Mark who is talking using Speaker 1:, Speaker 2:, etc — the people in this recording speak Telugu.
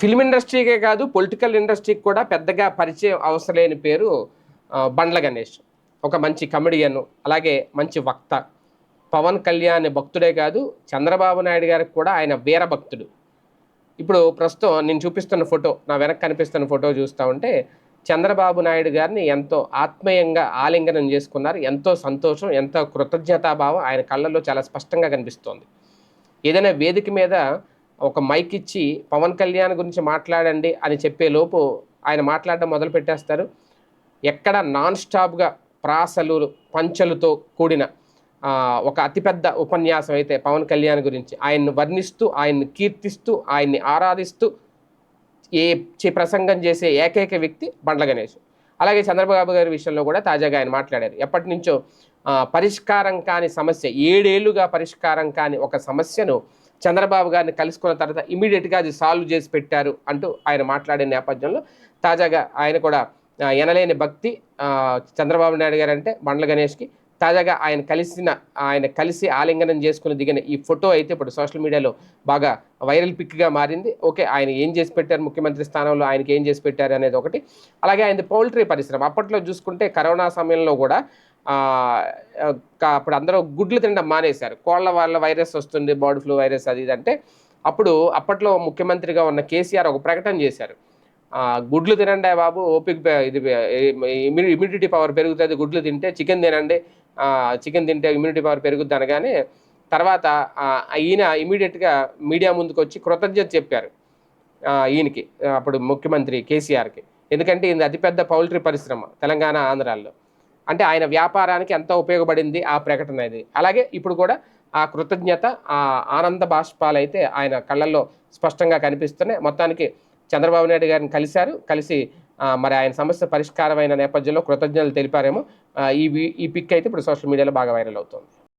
Speaker 1: ఫిల్మ్ ఇండస్ట్రీకే కాదు పొలిటికల్ ఇండస్ట్రీకి కూడా పెద్దగా పరిచయం అవసరం లేని పేరు బండ్ల గణేష్. ఒక మంచి కమెడియన్ అలాగే మంచి వక్త. పవన్ కళ్యాణ్ భక్తుడే కాదు చంద్రబాబు నాయుడు గారికి కూడా ఆయన వీర భక్తుడు. ఇప్పుడు ప్రస్తుతం నేను చూపిస్తున్న ఫోటో నా వెనక కనిపిస్తున్న ఫోటో చూస్తూ ఉంటే చంద్రబాబు నాయుడు గారిని ఎంతో ఆత్మీయంగా ఆలింగనం చేసుకున్నారు. ఎంతో సంతోషం ఎంతో కృతజ్ఞతాభావం ఆయన కళ్ళల్లో చాలా స్పష్టంగా కనిపిస్తోంది. ఏదైనా వేదిక మీద ఒక మైక్ ఇచ్చి పవన్ కళ్యాణ్ గురించి మాట్లాడండి అని చెప్పే లోపు ఆయన మాట్లాడడం మొదలు పెట్టేస్తారు. ఎక్కడ నాన్ స్టాప్గా ప్రాసలు పంచలతో కూడిన ఒక అతిపెద్ద ఉపన్యాసం అయితే పవన్ కళ్యాణ్ గురించి ఆయన్ని వర్ణిస్తూ ఆయన్ని కీర్తిస్తూ ఆయన్ని ఆరాధిస్తూ ఏ చే- ప్రసంగం చేసే ఏకైక వ్యక్తి బండ్ల గణేష్. అలాగే చంద్రబాబు గారి విషయంలో కూడా తాజాగా ఆయన మాట్లాడారు. ఎప్పటి నుంచో పరిష్కారం కాని సమస్య ఏడేళ్ళుగా పరిష్కారం కాని ఒక సమస్యను చంద్రబాబు గారిని కలుసుకున్న తర్వాత ఇమీడియట్గా అది సాల్వ్ చేసి పెట్టారు అంటూ ఆయన మాట్లాడే నేపథ్యంలో తాజాగా ఆయన కూడా ఎనలేని భక్తి చంద్రబాబు నాయుడు గారు అంటే బండ్ల గణేష్కి తాజాగా ఆయన కలిసిన ఆయన కలిసి ఆలింగనం చేసుకుని దిగిన ఈ ఫోటో అయితే ఇప్పుడు సోషల్ మీడియాలో బాగా వైరల్ పిక్గా మారింది. ఓకే ఆయన ఏం చేసి పెట్టారు? ముఖ్యమంత్రి స్థానంలో ఆయనకి ఏం చేసి పెట్టారు అనేది ఒకటి. అలాగే ఆయన పౌల్ట్రీ పరిశ్రమ. అప్పట్లో చూసుకుంటే కరోనా సమయంలో కూడా అప్పుడు అందరూ గుడ్లు తినడం మానేశారు. కోళ్ళ వాళ్ళ వైరస్ వస్తుంది బర్డ్ ఫ్లూ వైరస్ అది ఇది అంటే అప్పుడు అప్పట్లో ముఖ్యమంత్రిగా ఉన్న కేసీఆర్ ఒక ప్రకటన చేశారు. గుడ్లు తినండి బాబు ఓపిక ఇది ఇమ్యూనిటీ పవర్ పెరుగుతుంది గుడ్లు తింటే చికెన్ తినండి. చికెన్ తింటే ఇమ్యూనిటీ పవర్ పెరుగుద్ది అనగానే తర్వాత ఈయన ఇమీడియట్గా మీడియా ముందుకు వచ్చి కృతజ్ఞత చెప్పారు ఈయనకి అప్పుడు ముఖ్యమంత్రి కేసీఆర్కి. ఎందుకంటే ఇది అతిపెద్ద పౌల్ట్రీ పరిశ్రమ తెలంగాణ ఆంధ్రాల్లో అంటే ఆయన వ్యాపారానికి ఎంత ఉపయోగపడింది ఆ ప్రకటన ఇది. అలాగే ఇప్పుడు కూడా ఆ కృతజ్ఞత ఆ ఆనంద బాష్పాలు అయితే ఆయన కళ్ళల్లో స్పష్టంగా కనిపిస్తున్నాయి. మొత్తానికి చంద్రబాబు నాయుడు గారిని కలిశారు. కలిసి మరి ఆయన సమస్య పరిష్కారమైన నేపథ్యంలో కృతజ్ఞతలు తెలిపారేమో. ఈ వి- ఈ పిక్ అయితే ఇప్పుడు సోషల్ మీడియాలో బాగా వైరల్ అవుతుంది.